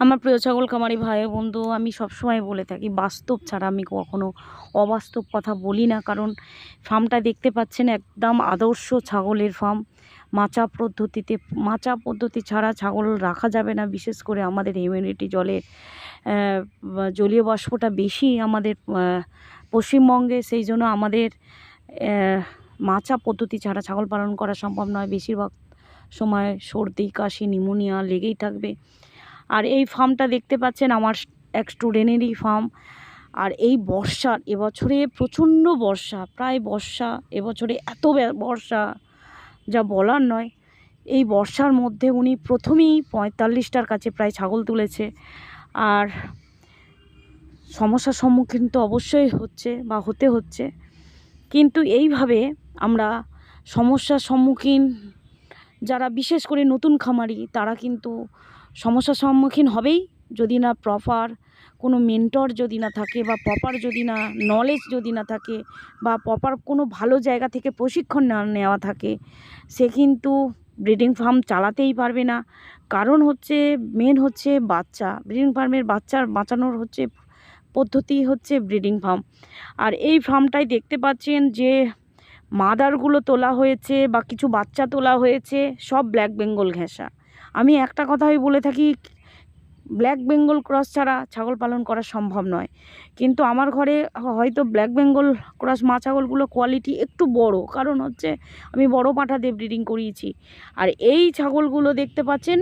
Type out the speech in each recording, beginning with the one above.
আমার প্রিয় ছাগল খামারি ভাই বন্ধু, আমি সবসময় বলে থাকি, বাস্তব ছাড়া আমি কখনো অবাস্তব কথা বলি না। কারণ ফার্মটা দেখতে পাচ্ছেন, একদম আদর্শ ছাগলের ফার্ম মাচা পদ্ধতিতে, মাচা পদ্ধতি ছাড়া ছাগল রাখা যাবে না। বিশেষ করে আমাদের ইমিউনিটি জলে জলীয় বাষ্পটা বেশি আমাদের পশ্চিমবঙ্গে। সেই জন্য আমাদের মাচা পদ্ধতি ছাড়া ছাগল পালন করা সম্ভব নয়। বেশিরভাগ সময় সর্দি, কাশি নিউমোনিয়া লেগেই থাকবে। আর এই ফার্মটা দেখতে পাচ্ছেন আমার এক স্টুডেন্টেরই ফার্ম আর এই বর্ষার এবছরে প্রচণ্ড বর্ষা, প্রায় বর্ষা, এবছরে এত বর্ষা, যা বলার নয়। এই বর্ষার মধ্যে উনি প্রথমেই পঁয়তাল্লিশটার কাছে প্রায় ছাগল তুলেছে। আর সমস্যার সম্মুখীন তো অবশ্যই হচ্ছে বা হতে হচ্ছে। কিন্তু এইভাবে আমরা সমস্যার সম্মুখীন, যারা বিশেষ করে নতুন খামারি, তারা কিন্তু সমস্যার সম্মুখীন হবেই। যদি না প্রপার কোনো মেন্টর যদি না থাকে বা প্রপার যদি না নলেজ যদি না থাকে বা প্রপার কোনো ভালো জায়গা থেকে প্রশিক্ষণ না নেওয়া থাকে, সে কিন্তু ব্রিডিং ফার্ম চালাতেই পারবে না। কারণ হচ্ছে মেন হচ্ছে বাচ্চা। ব্রিডিং ফার্মের বাচ্চার বাঁচানোর হচ্ছে, পদ্ধতি হচ্ছে ব্রিডিং ফার্ম আর এই ফার্মটাই দেখতে পাচ্ছেন যে মাদারগুলো তোলা হয়েছে বা কিছু বাচ্চা তোলা হয়েছে, সব ব্ল্যাক বেঙ্গল ঘেঁষা। আমি একটা কথাই বলে থাকি ব্ল্যাক বেঙ্গল ক্রস ছাড়া ছাগল পালন করা সম্ভব নয়। কিন্তু আমার ঘরে হয়তো ব্ল্যাক বেঙ্গল ক্রস মা ছাগলগুলো কোয়ালিটি একটু বড়। কারণ হচ্ছে আমি বড় পাঁঠা দিয়ে ব্রিডিং করিয়েছি। আর এই ছাগলগুলো দেখতে পাচ্ছেন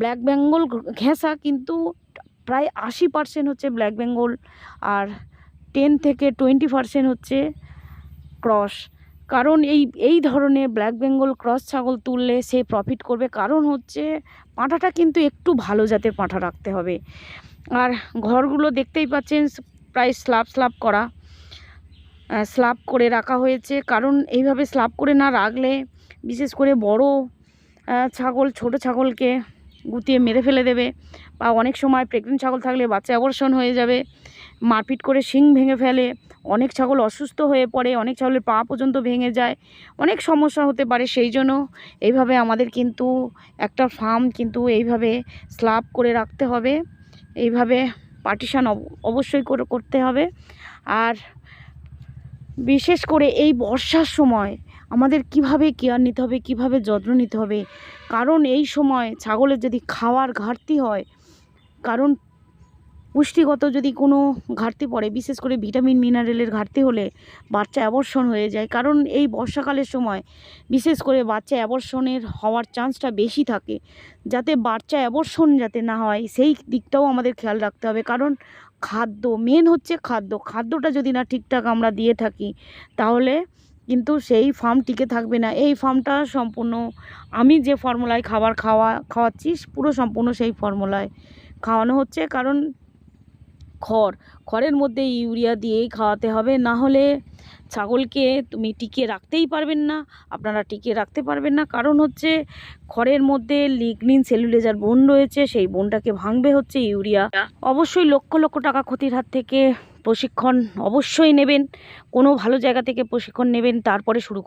ব্ল্যাক বেঙ্গল ঘেঁষা কিন্তু প্রায় আশি পার্সেন্ট হচ্ছে ব্ল্যাক বেঙ্গল আর টেন থেকে টোয়েন্টি পার্সেন্ট হচ্ছে ক্রস কারণ এই এই ধরনের ব্ল্যাক বেঙ্গল ক্রস ছাগল তুললে সে প্রফিট করবে। কারণ হচ্ছে পাঁঠাটা কিন্তু একটু ভালো জাতের পাঁঠা রাখতে হবে। আর ঘরগুলো দেখতেই পাচ্ছেন, প্রায় স্ল্যাব স্ল্যাব করা। স্ল্যাব করে রাখা হয়েছে। কারণ এইভাবে স্ল্যাব করে না রাখলে, বিশেষ করে বড় ছাগল, ছোট ছাগলকে গুতিয়ে মেরে ফেলে দেবে। বা অনেক সময় প্রেগনেন্ট ছাগল থাকলে বাচ্চা অবর্ষণ হয়ে যাবে। মারপিট করে শিং ভেঙে ফেলে, অনেক ছাগল অসুস্থ হয়ে পড়ে, অনেক ছাগলের পা পর্যন্ত ভেঙে যায়, অনেক সমস্যা হতে পারে। সেই জন্য এইভাবে আমাদের কিন্তু একটা ফার্ম কিন্তু এইভাবে স্ল্যাব করে রাখতে হবে। এইভাবে পার্টিশান অবশ্যই করে, করতে হবে। আর বিশেষ করে এই বর্ষার সময় আমাদের কীভাবে কেয়ার নিতে হবে, কীভাবে যত্ন নিতে হবে? কারণ এই সময় ছাগলের যদি খাওয়ার ঘাটতি হয়, কারণ পুষ্টিগত যদি কোনো ঘাটতি পড়ে, বিশেষ করে ভিটামিন, মিনারেলের ঘাটতি হলে বাচ্চা অ্যাবর্ষণ হয়ে যায়। কারণ এই বর্ষাকালের সময় বিশেষ করে বাচ্চা অ্যাবর্ষণের হওয়ার চান্সটা বেশি থাকে। যাতে বাচ্চা অ্যাবর্ষণ যাতে না হয়, সেই দিকটাও আমাদের খেয়াল রাখতে হবে। কারণ খাদ্য মেন হচ্ছে খাদ্য। খাদ্যটা যদি না ঠিকঠাক আমরা দিয়ে থাকি, তাহলে কিন্তু সেই ফার্ম টিকে থাকবে না। এই ফার্মটা সম্পূর্ণ, আমি যে ফর্মুলায় খাবার খাওয়া, খাওয়াচ্ছি, পুরো সম্পূর্ণ সেই ফর্মুলায় খাওয়ানো হচ্ছে। কারণ খড়। খড়ের মধ্যে ইউরিয়া দিয়েই খাওয়াতে হবে, না হলে ছাগলকে তুমি টিকিয়ে রাখতেই পারবেন না, আপনারা টিকিয়ে রাখতে পারবেন না। কারণ হচ্ছে খড়ের মধ্যে লিগনিন সেলুলেজার বোন রয়েছে, সেই বোনটাকে ভাঙবে হচ্ছে ইউরিয়া। অবশ্যই লক্ষ লক্ষ টাকা ক্ষতির হাত থেকে প্রশিক্ষণ অবশ্যই নেবেন, কোনো ভালো জায়গা থেকে প্রশিক্ষণ নেবেন, তারপরে শুরু